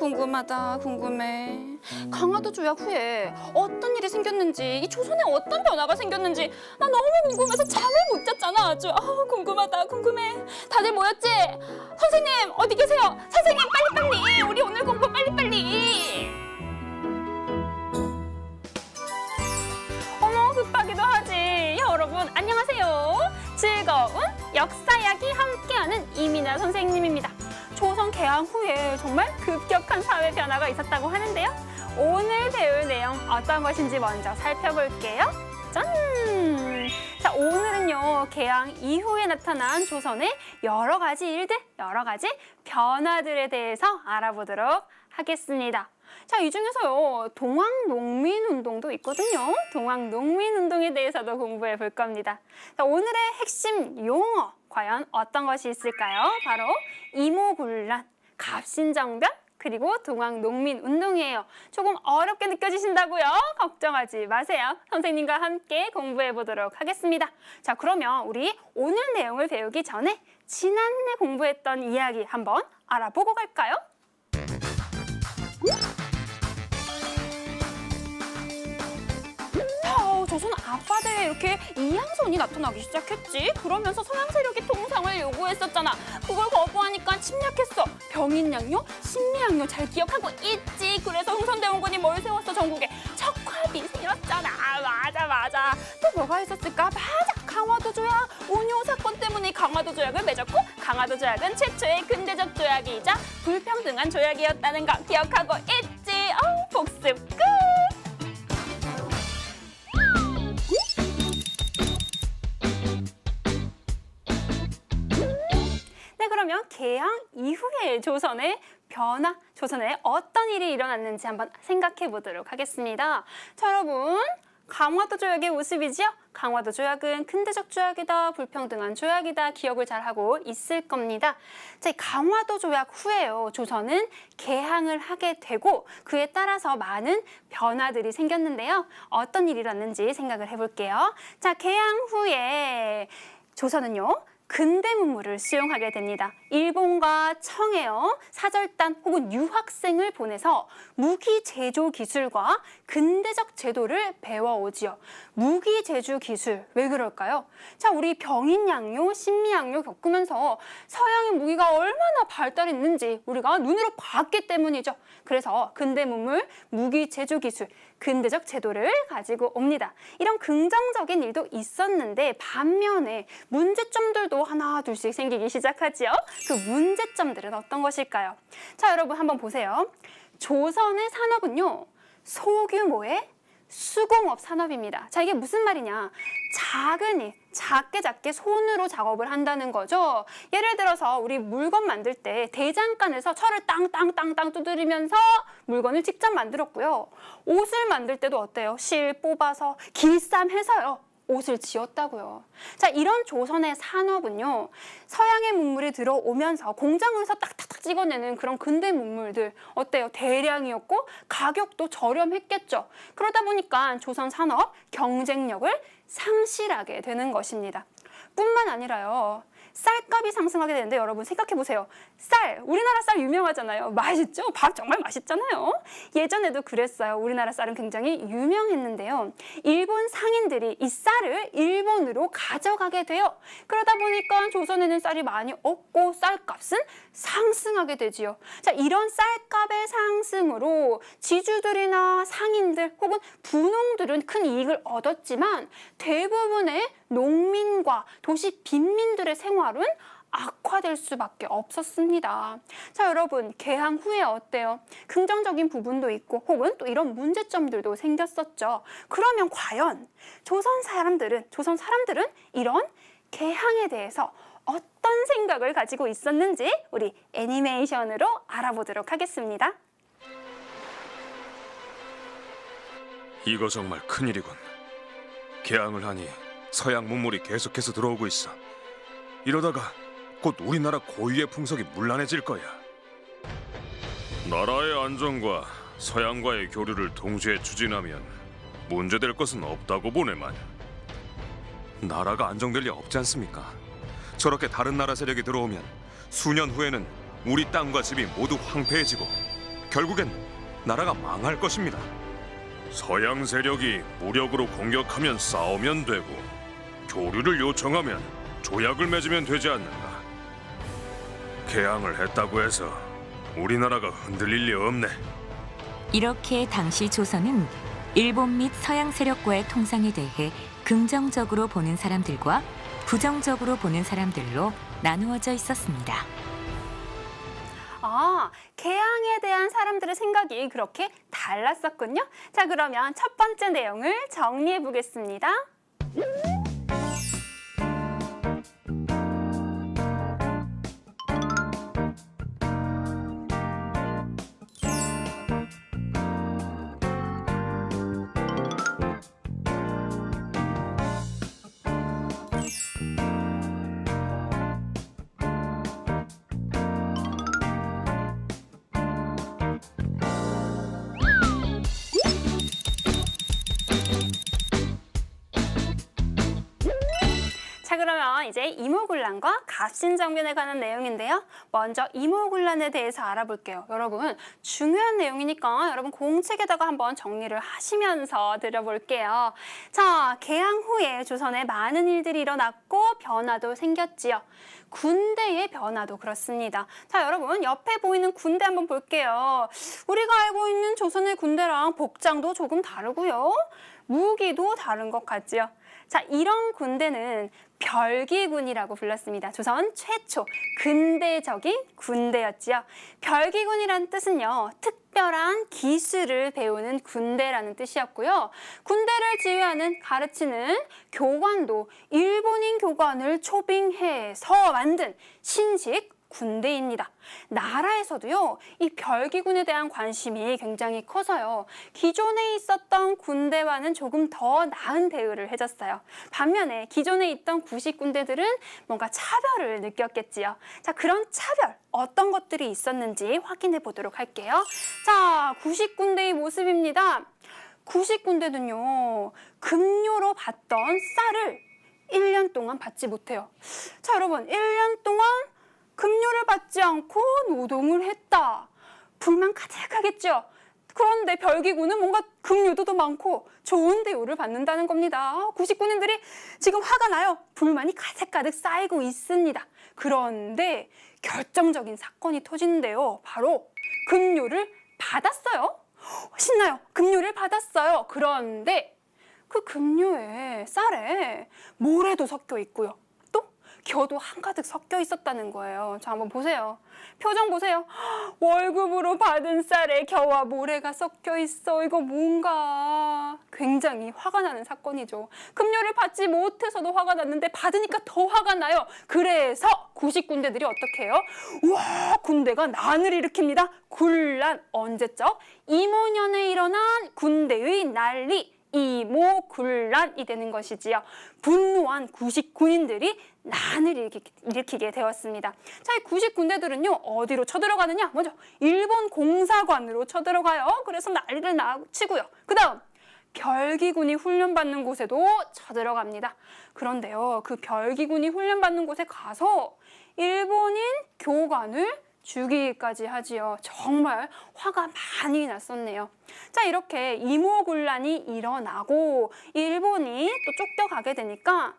궁금하다 궁금해. 강화도 조약 후에. 어떤 일이 생겼는지 이 조선에 어떤 변화가 생겼는지. 나 너무 궁금해서 잠을 못 잤잖아 아주. 아 궁금하다 궁금해. 다들 모였지? 선생님 어디 계세요? 선생님 빨리빨리. 우리 오늘 공부 빨리빨리. 어머 급하기도 하지. 여러분 안녕하세요. 즐거운 역사 이야기 함께하는 이민아 선생님입니다 조선 개항 후에 정말 급격한 사회 변화가 있었다고 하는데요. 오늘 배울 내용 어떤 것인지 먼저 살펴볼게요. 짠! 자 오늘은요 개항 이후에 나타난 조선의 여러 가지 일들 여러 가지 변화들에 대해서 알아보도록 하겠습니다 자, 이 중에서요, 동학농민운동도 있거든요. 동학농민운동에 대해서도 공부해 볼 겁니다. 자, 오늘의 핵심 용어, 과연 어떤 것이 있을까요? 바로 이모군란, 갑신정변, 그리고 동학농민운동이에요. 조금 어렵게 느껴지신다고요? 걱정하지 마세요. 선생님과 함께 공부해 보도록 하겠습니다. 자, 그러면 우리 오늘 내용을 배우기 전에 지난해 공부했던 이야기 한번 알아보고 갈까요? 앞바다에 이렇게 이양선이 나타나기 시작했지. 그러면서 서양 세력이 통상을 요구했었잖아. 그걸 거부하니까 침략했어. 병인양요, 신미양요 잘 기억하고 있지. 그래서 흥선대원군이 뭘 세웠어 전국에 척화비 세웠잖아. 맞아 맞아. 또 뭐가 있었을까? 맞아. 강화도 조약. 온요 사건 때문에 강화도 조약을 맺었고 강화도 조약은 최초의 근대적 조약이자 불평등한 조약이었다는 거 기억하고 있지. 어, 복습 끝. 그러면 개항 이후의 조선의 변화, 조선에 어떤 일이 일어났는지 한번 생각해 보도록 하겠습니다. 자, 여러분. 강화도 조약의 모습이지요? 강화도 조약은 근대적 조약이다, 불평등한 조약이다 기억을 잘 하고 있을 겁니다. 자, 이 강화도 조약 후에요. 조선은 개항을 하게 되고 그에 따라서 많은 변화들이 생겼는데요. 어떤 일이 일어났는지 생각을 해볼게요. 자, 개항 후에 조선은요. 근대 문물을 수용하게 됩니다. 일본과 청해요, 사절단 혹은 유학생을 보내서 무기 제조 기술과 근대적 제도를 배워오지요. 무기 제조 기술 왜 그럴까요? 자, 우리 병인 양요, 신미 양요 겪으면서 서양의 무기가 얼마나 발달했는지 우리가 눈으로 봤기 때문이죠. 그래서 근대 문물, 무기 제조 기술, 근대적 제도를 가지고 옵니다. 이런 긍정적인 일도 있었는데 반면에 문제점들도 하나 둘씩 생기기 시작하지요. 그 문제점들은 어떤 것일까요? 자, 여러분 한번 보세요. 조선의 산업은요. 소규모의 수공업 산업입니다. 자, 이게 무슨 말이냐? 작은 일, 작게 작게 손으로 작업을 한다는 거죠. 예를 들어서 우리 물건 만들 때 대장간에서 철을 땅땅땅땅 두드리면서 물건을 직접 만들었고요. 옷을 만들 때도 어때요? 실 뽑아서 길쌈해서요. 옷을 지었다고요. 자, 이런 조선의 산업은요, 서양의 문물이 들어오면서 공장에서 딱딱딱 찍어내는 그런 근대 문물들, 어때요? 대량이었고, 가격도 저렴했겠죠. 그러다 보니까 조선 산업 경쟁력을 상실하게 되는 것입니다. 뿐만 아니라요, 쌀값이 상승하게 되는데 여러분 생각해 보세요. 쌀, 우리나라 쌀 유명하잖아요. 맛있죠? 밥 정말 맛있잖아요. 예전에도 그랬어요. 우리나라 쌀은 굉장히 유명했는데요. 일본 상인들이 이 쌀을 일본으로 가져가게 돼요. 그러다 보니까 조선에는 쌀이 많이 없고 쌀값은 상승하게 되지요. 자, 이런 쌀값의 상승으로 지주들이나 상인들 혹은 분홍들은 큰 이익을 얻었지만 대부분의 농민과 도시 빈민들의 생활 은 악화될 수밖에 없었습니다. 자, 여러분, 개항 후에 어때요? 긍정적인 부분도 있고 혹은 또 이런 문제점들도 생겼었죠. 그러면 과연 조선 사람들은 조선 사람들은 이런 개항에 대해서 어떤 생각을 가지고 있었는지 우리 애니메이션으로 알아보도록 하겠습니다. 이거 정말 큰일이군. 개항을 하니 서양 문물이 계속해서 들어오고 있어. 이러다가 곧 우리나라 고유의 풍속이 문란해질 거야. 나라의 안정과 서양과의 교류를 동시에 추진하면 문제될 것은 없다고 보네만. 나라가 안정될 리 없지 않습니까? 저렇게 다른 나라 세력이 들어오면 수년 후에는 우리 땅과 집이 모두 황폐해지고 결국엔 나라가 망할 것입니다. 서양 세력이 무력으로 공격하면 싸우면 되고 교류를 요청하면 조약을 맺으면 되지 않는가. 개항을 했다고 해서 우리나라가 흔들릴 리 없네. 이렇게 당시 조선은 일본 및 서양 세력과의 통상에 대해 긍정적으로 보는 사람들과 부정적으로 보는 사람들로 나누어져 있었습니다. 아, 개항에 대한 사람들의 생각이 그렇게 달랐었군요. 자, 그러면 첫 번째 내용을 정리해 보겠습니다. 이제 이모군란과 갑신정변에 관한 내용인데요. 먼저 이모군란에 대해서 알아볼게요. 여러분, 중요한 내용이니까 여러분 공책에다가 한번 정리를 하시면서 들어볼게요. 자, 개항 후에 조선에 많은 일들이 일어났고 변화도 생겼지요. 군대의 변화도 그렇습니다. 자, 여러분, 옆에 보이는 군대 한번 볼게요. 우리가 알고 있는 조선의 군대랑 복장도 조금 다르고요. 무기도 다른 것 같지요. 자, 이런 군대는 별기군이라고 불렀습니다. 조선 최초 근대적인 군대였지요. 별기군이란 뜻은요, 특별한 기술을 배우는 군대라는 뜻이었고요. 군대를 지휘하는 가르치는 교관도 일본인 교관을 초빙해서 만든 신식 군대입니다. 나라에서도요, 이 별기군에 대한 관심이 굉장히 커서요, 기존에 있었던 군대와는 조금 더 나은 대우를 해줬어요. 반면에 기존에 있던 구식 군대들은 뭔가 차별을 느꼈겠지요. 자, 그런 차별, 어떤 것들이 있었는지 확인해 보도록 할게요. 자, 구식 군대의 모습입니다. 구식 군대는요, 급료로 받던 쌀을 1년 동안 받지 못해요. 자, 여러분, 1년 동안 급료를 받지 않고 노동을 했다. 불만 가득하겠죠. 그런데 별기구는 뭔가 급료도 더 많고 좋은 대우를 받는다는 겁니다. 구식군인들이 지금 화가 나요. 불만이 가득가득 쌓이고 있습니다. 그런데 결정적인 사건이 터지는데요. 바로 급료를 받았어요. 신나요. 급료를 받았어요. 그런데 그 급료에 쌀에 모래도 섞여 있고요. 또 겨도 한가득 섞여 있었다는 거예요. 자, 한번 보세요. 표정 보세요. 월급으로 받은 쌀에 겨와 모래가 섞여 있어. 이거 뭔가 굉장히 화가 나는 사건이죠. 급료를 받지 못해서도 화가 났는데 받으니까 더 화가 나요. 그래서 구식 군대들이 어떻게 해요? 우와, 군대가 난을 일으킵니다. 군란 언제적? 이모년에 일어난 군대의 난리. 이모 굴란이 되는 것이지요. 분노한 구식 군인들이 난을 일으키, 일으키 게 되었습니다. 자, 이 구식 군대들은요 어디로 쳐들어가느냐? 먼저 일본 공사관으로 쳐들어가요. 그래서 난리를 치고요. 그 다음 별기군이 훈련받는 곳에도 쳐들어갑니다. 그런데요, 그 별기군이 훈련받는 곳에 가서 일본인 교관을 죽이기까지 하지요. 정말 화가 많이 났었네요. 자, 이렇게 이모군란이 일어나고 일본이 또 쫓겨가게 되니까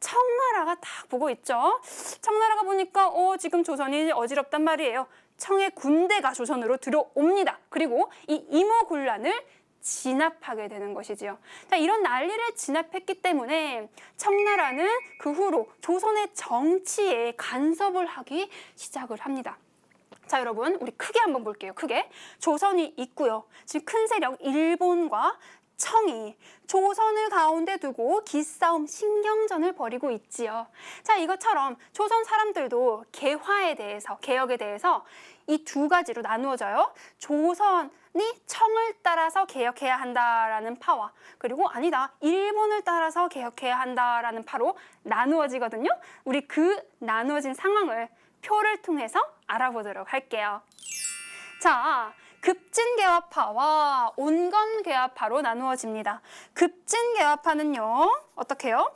청나라가 딱 보고 있죠. 청나라가 보니까 어, 지금 조선이 어지럽단 말이에요. 청의 군대가 조선으로 들어옵니다. 그리고 이 이모군란을 진압하게 되는 것이지요. 자, 이런 난리를 진압했기 때문에 청나라는 그 후로 조선의 정치에 간섭을 하기 시작을 합니다. 자, 여러분, 우리 크게 한번 볼게요. 크게. 조선이 있고요. 지금 큰 세력 일본과 청이 조선을 가운데 두고 기싸움 신경전을 벌이고 있지요. 자, 이것처럼 조선 사람들도 개화에 대해서, 개혁에 대해서 이 두 가지로 나누어져요. 조선이 청을 따라서 개혁해야 한다라는 파와 그리고 아니다 일본을 따라서 개혁해야 한다라는 파로 나누어지거든요. 우리 그 나누어진 상황을 표를 통해서 알아보도록 할게요. 자, 급진개화파와 온건개화파로 나누어집니다. 급진개화파는요, 어떻게 해요?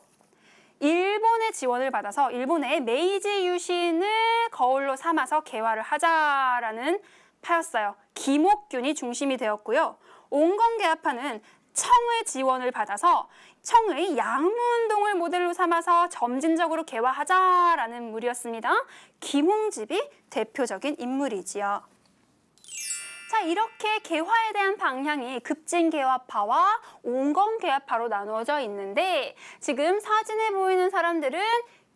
일본의 지원을 받아서 일본의 메이지 유신을 거울로 삼아서 개화를 하자라는 개합파였어요. 김옥균이 중심이 되었고요. 온건개합파는 청의 지원을 받아서 청의 양무운동을 모델로 삼아서 점진적으로 개화하자라는 무리였습니다. 김홍집이 대표적인 인물이지요. 자, 이렇게 개화에 대한 방향이 급진개화파와 온건개화파로 나누어져 있는데 지금 사진에 보이는 사람들은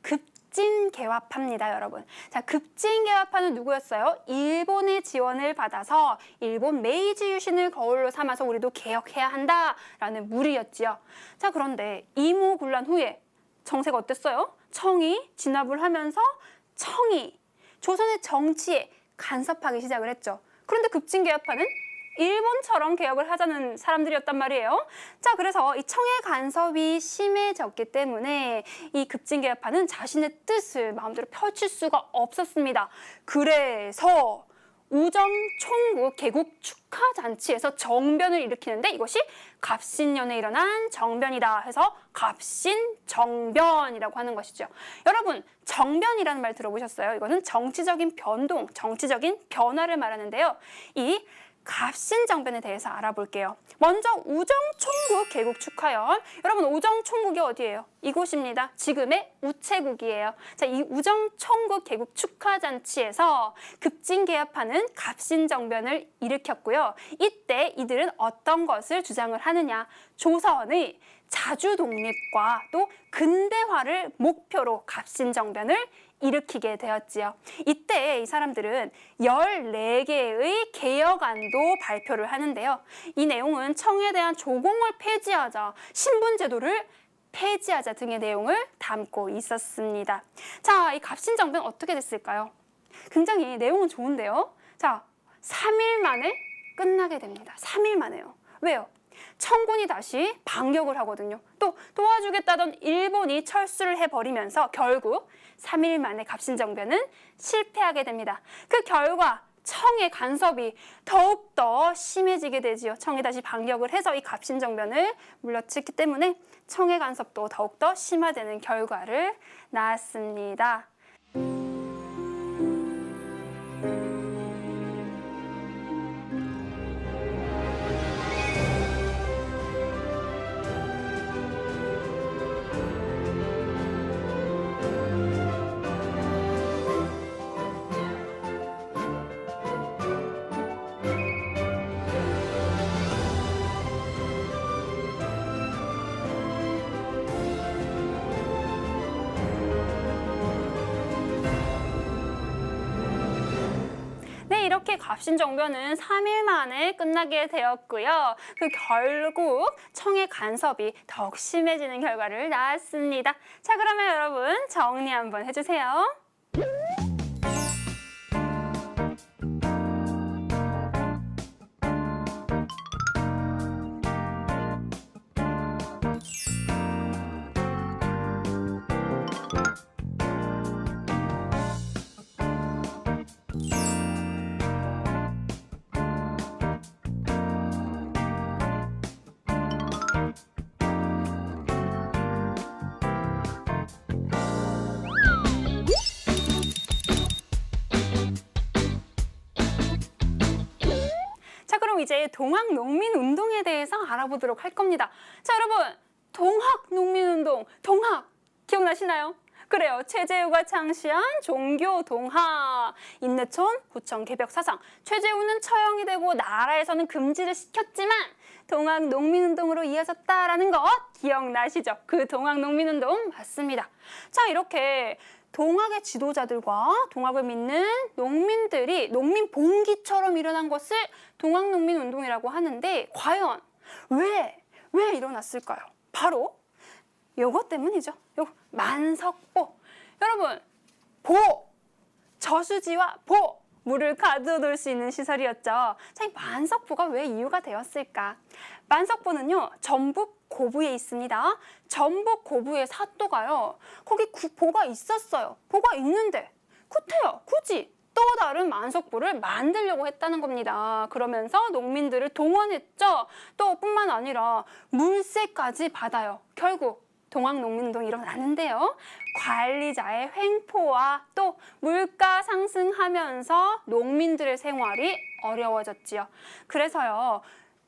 급 진 개화파입니다, 여러분. 자, 급진 개화파는 누구였어요? 일본의 지원을 받아서 일본 메이지 유신을 거울로 삼아서 우리도 개혁해야 한다라는 무리였지요. 자, 그런데 이모 군란 후에 정세가 어땠어요? 청이 진압을 하면서 청이 조선의 정치에 간섭하기 시작을 했죠. 그런데 급진개혁파는 일본처럼 개혁을 하자는 사람들이었단 말이에요. 자, 그래서 이 청의 간섭이 심해졌기 때문에 이 급진개혁파는 자신의 뜻을 마음대로 펼칠 수가 없었습니다. 그래서 우정 총국 개국 축하 잔치에서 정변을 일으키는데 이것이 갑신년에 일어난 정변이다 해서 갑신 정변이라고 하는 것이죠. 여러분 정변이라는 말 들어보셨어요? 이거는 정치적인 변동, 정치적인 변화를 말하는데요. 이 갑신정변에 대해서 알아볼게요. 먼저 우정총국 개국 축하연. 여러분 우정총국이 어디예요? 이곳입니다. 지금의 우체국이에요. 자, 이 우정총국 개국 축하 잔치에서 급진개합하는 갑신정변을 일으켰고요. 이때 이들은 어떤 것을 주장을 하느냐? 조선의 자주 독립과 또 근대화를 목표로 갑신정변을 일으키게 되었지요. 이때 이 사람들은 14개의 개혁안도 발표를 하는데요. 이 내용은 청에 대한 조공을 폐지하자, 신분제도를 폐지하자 등의 내용을 담고 있었습니다. 자, 이 갑신정변 어떻게 됐을까요? 굉장히 내용은 좋은데요. 자, 3일 만에 끝나게 됩니다. 3일 만에요. 왜요? 청군이 다시 반격을 하거든요. 또 도와주겠다던 일본이 철수를 해버리면서 결국 3일 만에 갑신정변은 실패하게 됩니다. 그 결과 청의 간섭이 더욱더 심해지게 되지요. 청이 다시 반격을 해서 이 갑신정변을 물러쳤기 때문에 청의 간섭도 더욱더 심화되는 결과를 낳았습니다. 이렇게 갑신정변은 3일 만에 끝나게 되었고요. 그 결국 청의 간섭이 더욱 심해지는 결과를 낳았습니다. 자, 그러면 여러분 정리 한번 해주세요. 이제 동학 농민 운동에 대해서 알아보도록 할 겁니다. 자, 여러분, 동학 농민 운동, 동학 기억나시나요? 그래요. 최재우가 창시한 종교 동학. 인내촌 구청 개벽 사상. 최재우는 처형이 되고 나라에서는 금지를 시켰지만 동학 농민 운동으로 이어졌다라는 것 기억나시죠? 그 동학 농민 운동 맞습니다. 자, 이렇게 동학의 지도자들과 동학을 믿는 농민들이 농민 봉기처럼 일어난 것을 동학 농민 운동이라고 하는데 과연 왜, 왜 일어났을까요? 바로 요것 때문이죠. 요 만석보. 여러분, 보! 저수지와 보! 물을 가둬둘 수 있는 시설이었죠. 자, 이 만석보가 왜 이유가 되었을까? 만석보는요, 전북 고부에 있습니다. 전북 고부의 사또가요, 거기 구- 보가 있었어요. 보가 있는데, 구태여, 굳이 또 다른 만석보를 만들려고 했다는 겁니다. 그러면서 농민들을 동원했죠. 또 뿐만 아니라 물세까지 받아요. 결국 동학농민운동이 일어나는데요. 관리자의 횡포와 또 물가 상승하면서 농민들의 생활이 어려워졌지요. 그래서요.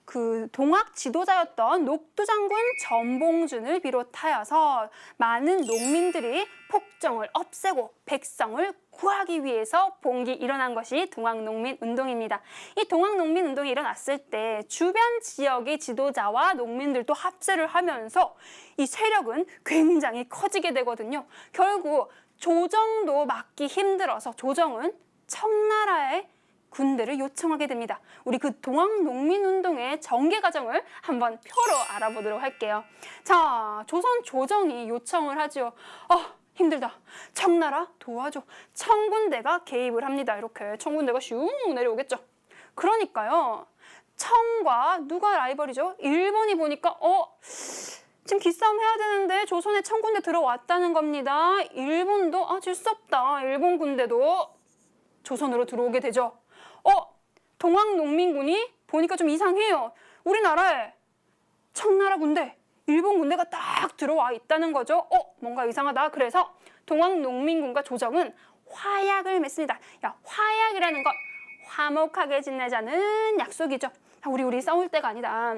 그 동학 지도자였던 녹두장군 전봉준을 비롯하여서 많은 농민들이 폭정을 없애고 백성을 구하기 위해서 봉기 일어난 것이 동학농민운동입니다. 이 동학농민운동이 일어났을 때 주변 지역의 지도자와 농민들도 합세를 하면서 이 세력은 굉장히 커지게 되거든요. 결국 조정도 막기 힘들어서 조정은 청나라의 군대를 요청하게 됩니다. 우리 그 동학농민운동의 전개 과정을 한번 표로 알아보도록 할게요. 자, 조선 조정이 요청을 하죠. 어, 힘들다. 청나라 도와줘. 청군대가 개입을 합니다. 이렇게 청군대가 슝 내려오겠죠. 그러니까요. 청과 누가 라이벌이죠? 일본이 보니까 어 지금 기싸움 해야 되는데 조선에 청군대 들어왔다는 겁니다. 일본도 아 질 수 없다. 일본 군대도 조선으로 들어오게 되죠. 어 동학농민군이 보니까 좀 이상해요. 우리나라에 청나라 군대, 일본 군대가 딱 들어와 있다는 거죠. 어, 뭔가 이상하다. 그래서 동학농민군과 조정은 화약을 맺습니다. 야, 화약이라는 건 화목하게 지내자는 약속이죠. 자, 우리 우리 싸울 때가 아니다.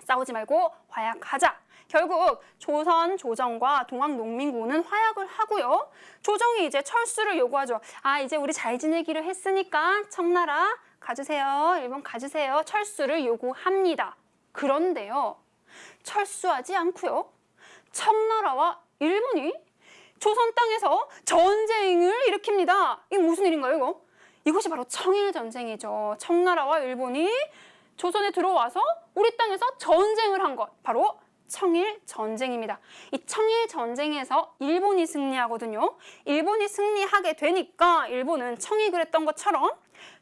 싸우지 말고 화약하자. 결국 조선 조정과 동학농민군은 화약을 하고요. 조정이 이제 철수를 요구하죠. 아, 이제 우리 잘 지내기로 했으니까 청나라 가주세요. 일본 가주세요. 철수를 요구합니다. 그런데요. 철수하지 않고요. 청나라와 일본이 조선 땅에서 전쟁을 일으킵니다. 이게 무슨 일인가요, 이거? 이것이 바로 청일 전쟁이죠. 청나라와 일본이 조선에 들어와서 우리 땅에서 전쟁을 한 것. 바로 청일 전쟁입니다. 이 청일 전쟁에서 일본이 승리하거든요. 일본이 승리하게 되니까 일본은 청익을 했던 것처럼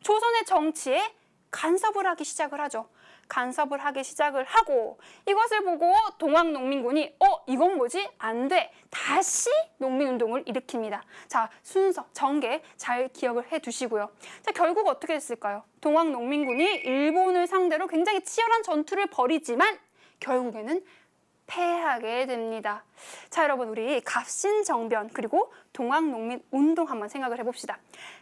조선의 정치에 간섭을 하기 시작을 하죠. 간섭을 하기 시작을 하고 이것을 보고 동학 농민군이 어 이건 뭐지 안 돼 다시 농민운동을 일으킵니다. 자 순서 전개 잘 기억을 해두시고요. 자 결국 어떻게 됐을까요? 동학 농민군이 일본을 상대로 굉장히 치열한 전투를 벌이지만 결국에는 패하게 됩니다. 자, 여러분, 우리 갑신정변 그리고 동학농민 운동 한번 생각을 해봅시다.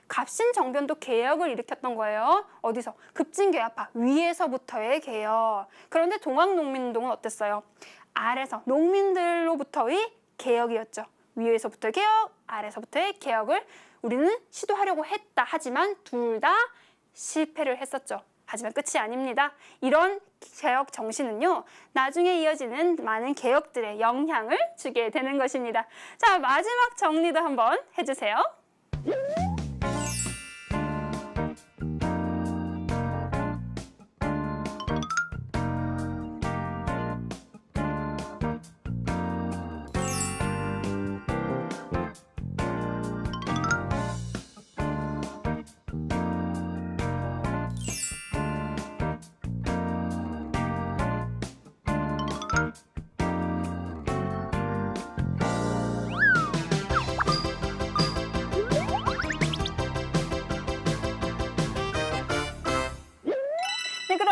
갑신 정변도 개혁을 일으켰던 거예요. 어디서? 급진개혁파, 위에서부터의 개혁. 그런데 동학농민운동은 어땠어요? 아래서, 농민들로부터의 개혁이었죠. 위에서부터의 개혁, 아래서부터의 개혁을 우리는 시도하려고 했다. 하지만 둘 다 실패를 했었죠. 하지만 끝이 아닙니다. 이런 개혁 정신은요, 나중에 이어지는 많은 개혁들의 영향을 주게 되는 것입니다. 자, 마지막 정리도 한번 해주세요.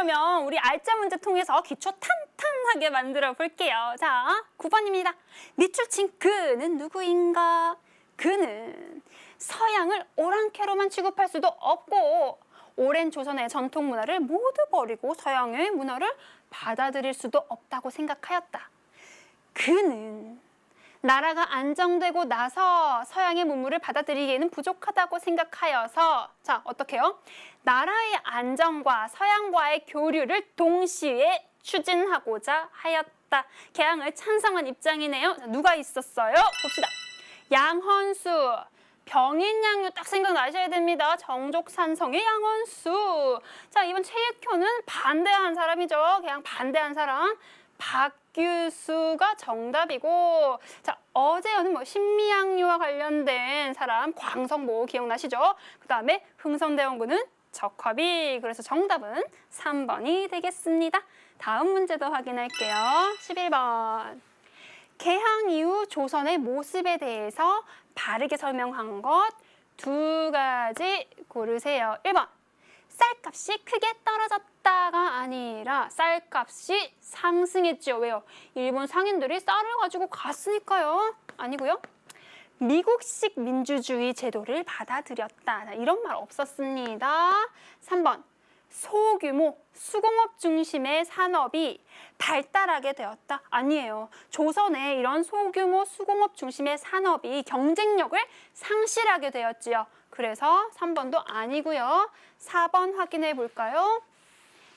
그러면 우리 알짜 문제 통해서 기초 탄탄하게 만들어 볼게요. 자, 9번입니다. 밑줄 친 그는 누구인가? 그는 서양을 오랑캐로만 취급할 수도 없고 오랜 조선의 전통 문화를 모두 버리고 서양의 문화를 받아들일 수도 없다고 생각하였다. 그는 나라가 안정되고 나서 서양의 문물을 받아들이기에는 부족하다고 생각하여서 자 어떻게요? 나라의 안정과 서양과의 교류를 동시에 추진하고자 하였다. 개항을 찬성한 입장이네요. 자, 누가 있었어요? 봅시다. 양헌수, 병인양요 딱 생각나셔야 됩니다. 정족산성의 양헌수. 자 이번 최익효는 반대한 사람이죠. 그냥 반대한 사람. 박 규수가 정답이고 자 어제는 뭐 신미양요와 관련된 사람 광성모 기억나시죠? 그 다음에 흥선대원군은 적합이 그래서 정답은 3번이 되겠습니다. 다음 문제도 확인할게요. 11번 개항 이후 조선의 모습에 대해서 바르게 설명한 것 두 가지 고르세요. 1번 쌀값이 크게 떨어졌다 가 아니라 쌀값이 상승했죠. 왜요? 일본 상인들이 쌀을 가지고 갔으니까요. 아니고요. 미국식 민주주의 제도를 받아들였다. 자, 이런 말 없었습니다. 3번. 소규모 수공업 중심의 산업이 발달하게 되었다. 아니에요. 조선에 이런 소규모 수공업 중심의 산업이 경쟁력을 상실하게 되었지요. 그래서 3번도 아니고요. 4번 확인해 볼까요?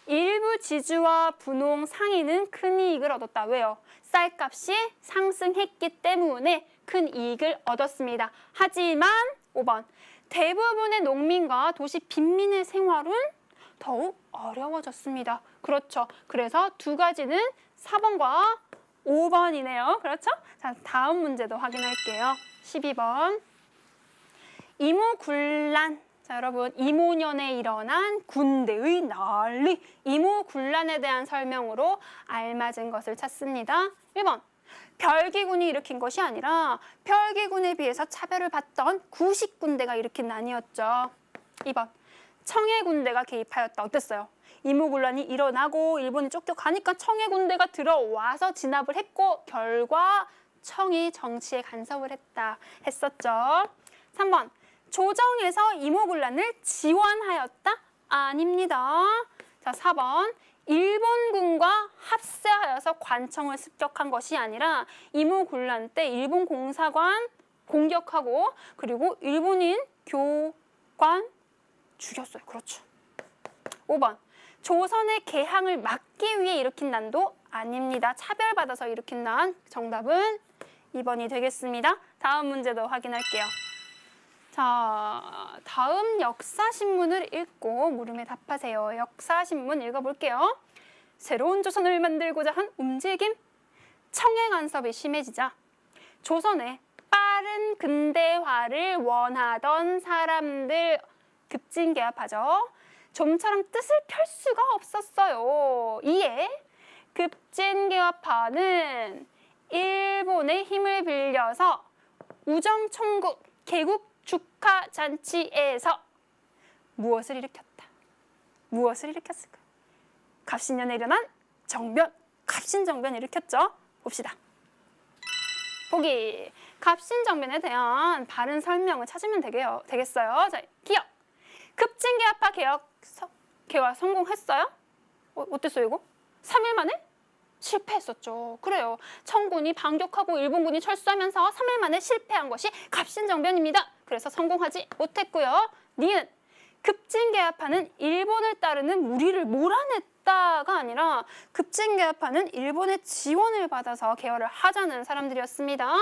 일부 지주와 분홍 상인은 큰 이익을 얻었다. 왜요? 쌀값이 상승했기 때문에 큰 이익을 얻었습니다. 하지만 5번 대부분의 농민과 도시 빈민의 생활은 더욱 어려워졌습니다. 그렇죠. 그래서 두 가지는 4번과 5번이네요. 그렇죠? 자, 다음 문제도 확인할게요. 12번. 이모군란. 자, 여러분, 이모년에 일어난 군대의 난리. 이모군란에 대한 설명으로 알맞은 것을 찾습니다. 1번. 별기군이 일으킨 것이 아니라 별기군에 비해서 차별을 받던 구식 군대가 일으킨 난이었죠. 2번. 청해 군대가 개입하였다. 어땠어요? 이모군란이 일어나고 일본이 쫓겨가니까 청해 군대가 들어와서 진압을 했고 결과 청이 정치에 간섭을 했다 했었죠. 3번. 조정에서 이모군란을 지원하였다? 아닙니다. 자, 4번. 일본군과 합세하여서 관청을 습격한 것이 아니라 이모군란 때 일본 공사관 공격하고 그리고 일본인 교관 죽였어요. 그렇죠. 5번. 조선의 개항을 막기 위해 일으킨 난도 아닙니다. 차별받아서 일으킨 난. 정답은 2번이 되겠습니다. 다음 문제도 확인할게요. 자, 다음 역사신문을 읽고 물음에 답하세요. 역사신문 읽어볼게요. 새로운 조선을 만들고자 한 움직임? 청해 간섭이 심해지자 조선의 빠른 근대화를 원하던 사람들 급진개합하죠. 좀처럼 뜻을 펼 수가 없었어요. 이에 급진개합파는 일본의 힘을 빌려서 우정총국 개국 축하 잔치에서 무엇을 일으켰다. 무엇을 일으켰을까? 갑신년에 일어난 정변, 갑신정변 일으켰죠. 봅시다. 보기. 갑신정변에 대한 바른 설명을 찾으면 되게요, 되겠어요. 자, 기억. 급진개합파 개혁 서, 개화 성공했어요? 어, 어땠어요, 이거? 3일 만에? 실패했었죠. 그래요. 청군이 반격하고 일본군이 철수하면서 3일 만에 실패한 것이 갑신정변입니다. 그래서 성공하지 못했고요. 니은 급진개합파는 일본을 따르는 무리를 몰아냈다가 아니라 급진개합파는 일본의 지원을 받아서 개혁을 하자는 사람들이었습니다.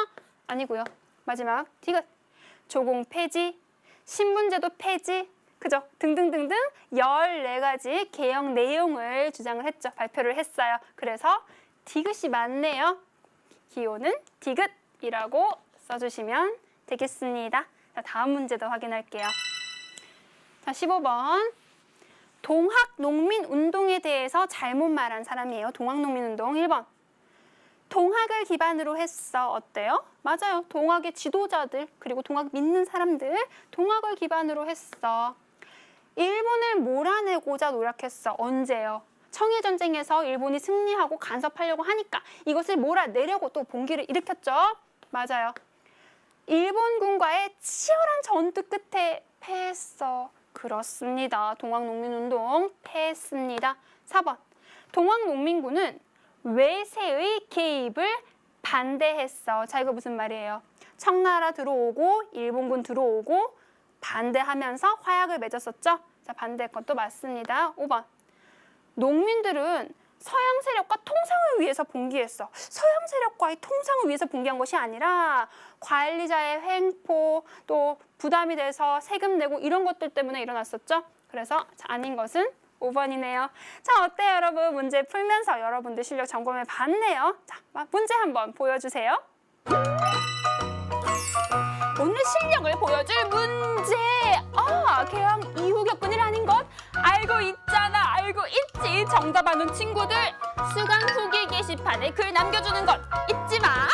아니고요. 마지막 디귿 조공 폐지, 신분제도 폐지, 그죠? 등등등등 14가지 개혁 내용을 주장을 했죠. 발표를 했어요. 그래서 디귿이 맞네요. 기호는 디귿이라고 써주시면 되겠습니다. 자, 다음 문제도 확인할게요. 자, 15번. 동학 농민 운동에 대해서 잘못 말한 사람이에요. 동학 농민 운동 1번. 동학을 기반으로 했어. 어때요? 맞아요. 동학의 지도자들 그리고 동학 믿는 사람들 동학을 기반으로 했어. 일본을 몰아내고자 노력했어. 언제요? 청일 전쟁에서 일본이 승리하고 간섭하려고 하니까 이것을 몰아내려고 또 봉기를 일으켰죠. 맞아요. 일본군과의 치열한 전투 끝에 패했어. 그렇습니다. 동학농민운동 패했습니다. 4번. 동학농민군은 외세의 개입을 반대했어. 자, 이거 무슨 말이에요? 청나라 들어오고 일본군 들어오고 반대하면서 화약을 맺었었죠? 자, 반대했건 또 맞습니다. 5번. 농민들은 서양 세력과 통상을 위해서 봉기했어. 서양 세력과의 통상을 위해서 봉기한 것이 아니라 관리자의 횡포 또 부담이 돼서 세금 내고 이런 것들 때문에 일어났었죠. 그래서 자, 아닌 것은 5번이네요. 자, 어때요, 여러분? 문제 풀면서 여러분들 실력 점검해 봤네요. 자, 문제 한번 보여주세요. 오늘 실력을 보여줄 문제. 아, 개항 이후 일 아닌 것? 알고 있잖아, 알고 있지. 정답 아는 친구들 수강 후기 게시판에 글 남겨주는 것 잊지 마.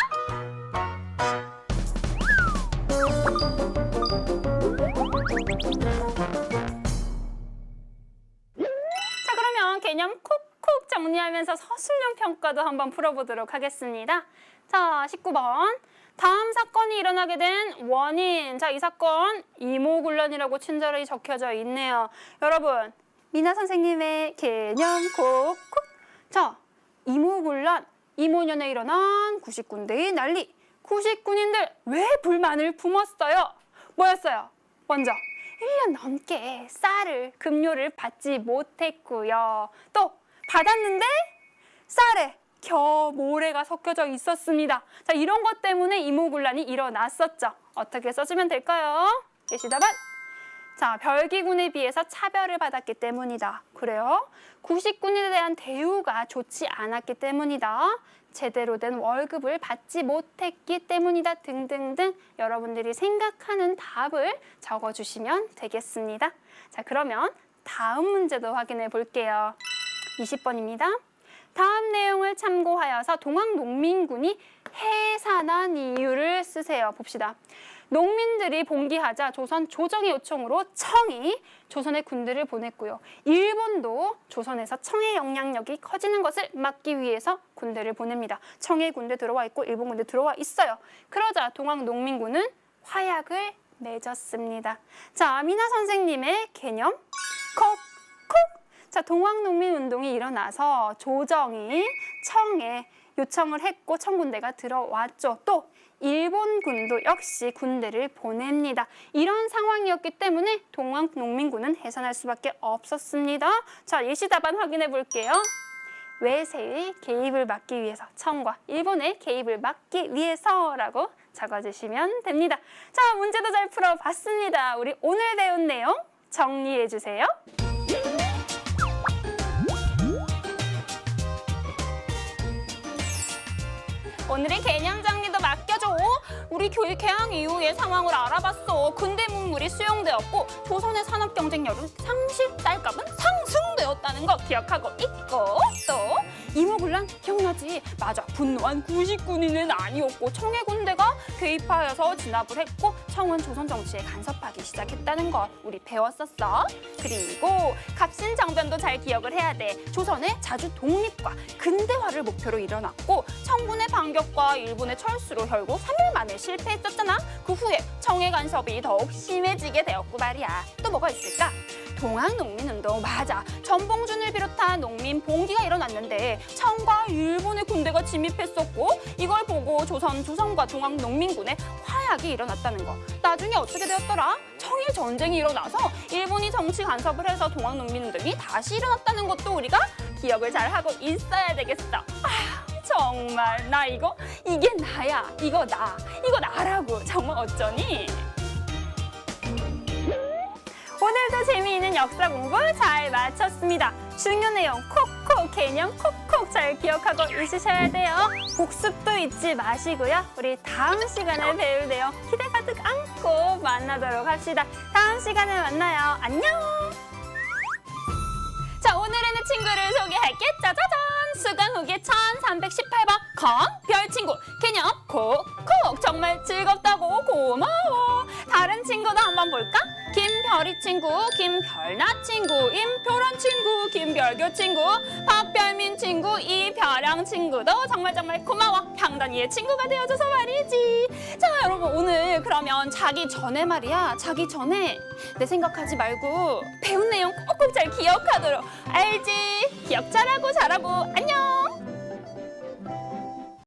개념 콕콕 정리하면서 서술형 평가도 한번 풀어보도록 하겠습니다. 자, 19번. 다음 사건이 일어나게 된 원인. 자, 이 사건 이모군란이라고 친절히 적혀져 있네요. 여러분, 미나 선생님의 개념 콕콕. 자, 이모군란, 이모년에 일어난 99군데의 난리. 99군인들 왜 불만을 품었어요? 뭐였어요? 먼저 1년 넘게 쌀을 급료를 받지 못했고요. 또 받았는데 쌀에 겨 모래가 섞여져 있었습니다. 자, 이런 것 때문에 이모군란이 일어났었죠. 어떻게 써주면 될까요? 예시답안 자, 별기군에 비해서 차별을 받았기 때문이다. 그래요? 구식군에 대한 대우가 좋지 않았기 때문이다. 제대로 된 월급을 받지 못했기 때문이다. 등등등 여러분들이 생각하는 답을 적어주시면 되겠습니다. 자, 그러면 다음 문제도 확인해 볼게요. 20번입니다. 다음 내용을 참고하여서 동학농민군이 해산한 이유를 쓰세요. 봅시다. 농민들이 봉기하자 조선 조정의 요청으로 청이 조선의 군대를 보냈고요. 일본도 조선에서 청의 영향력이 커지는 것을 막기 위해서 군대를 보냅니다. 청의 군대 들어와 있고 일본 군대 들어와 있어요. 그러자 동학 농민군은 화약을 맺었습니다. 자, 미나 선생님의 개념 콕 콕 자, 동학 농민 운동이 일어나서 조정이 청에 요청을 했고 청군대가 들어왔죠. 또 일본군도 역시 군대를 보냅니다. 이런 상황이었기 때문에 동학농민군은 해산할 수밖에 없었습니다. 자, 예시 답안 확인해 볼게요. 외세의 개입을 막기 위해서 청과 일본의 개입을 막기 위해서라고 적어주시면 됩니다. 자, 문제도 잘 풀어봤습니다. 우리 오늘 배운 내용 정리해 주세요. 오늘의 개념 맡겨줘. 우리 교육 개항 이후의 상황을 알아봤어. 근대 문물이 수용되었고 조선의 산업 경쟁력은 상실, 쌀값은 상승되었다는 거 기억하고 있고 또 이모군란 기억나지? 맞아. 분노한 99인은 아니었고 청해 군대가 개입하여서 진압을 했고 청은 조선 정치에 간섭하기 시작했다는 것 우리 배웠었어. 그리고 갑신정변도 잘 기억을 해야 돼. 조선의 자주 독립과 근대화를 목표로 일어났고 청군의 반격과 일본의 철수로 결국 3일 만에 실패했었잖아. 그 후에 청의 간섭이 더욱 심해지게 되었고 말이야. 또 뭐가 있을까? 동학농민운동 맞아. 전봉준을 비롯한 농민 봉기가 일어났는데 청과 일본의 군대가 침입했었고 이걸 보고 조선 조선과 동학농민군의 화약이 일어났다는 거. 나중에 어떻게 되었더라? 청일 전쟁이 일어나서 일본이 정치 간섭을 해서 동학농민운동이 다시 일어났다는 것도 우리가 기억을 잘 하고 있어야 되겠어. 아, 정말 나 이거 이게 나야. 이거 나. 이거 나라고. 정말 어쩌니? 오늘도 재미있는 역사 공부 잘 마쳤습니다. 중요 내용 콕콕 개념 콕콕 잘 기억하고 있으셔야 돼요. 복습도 잊지 마시고요. 우리 다음 시간에 배울 내용 기대 가득 안고 만나도록 합시다. 다음 시간에 만나요. 안녕. 자 오늘의 내 친구를 소개할게. 짜자잔. 수강 후기 1318번 건별 친구 개념 콕콕 정말 즐겁다고 고마워. 다른 친구도 한번 볼까? 김별이 친구, 김별나 친구, 임표란 친구, 김별교 친구, 박별민 친구, 이별양 친구도 정말 정말 고마워. 향단이의 친구가 되어줘서 말이지. 자, 여러분 오늘 그러면 자기 전에 말이야. 자기 전에 내 생각하지 말고 배운 내용 꼭꼭 잘 기억하도록 알지? 기억 잘하고 잘하고 안녕.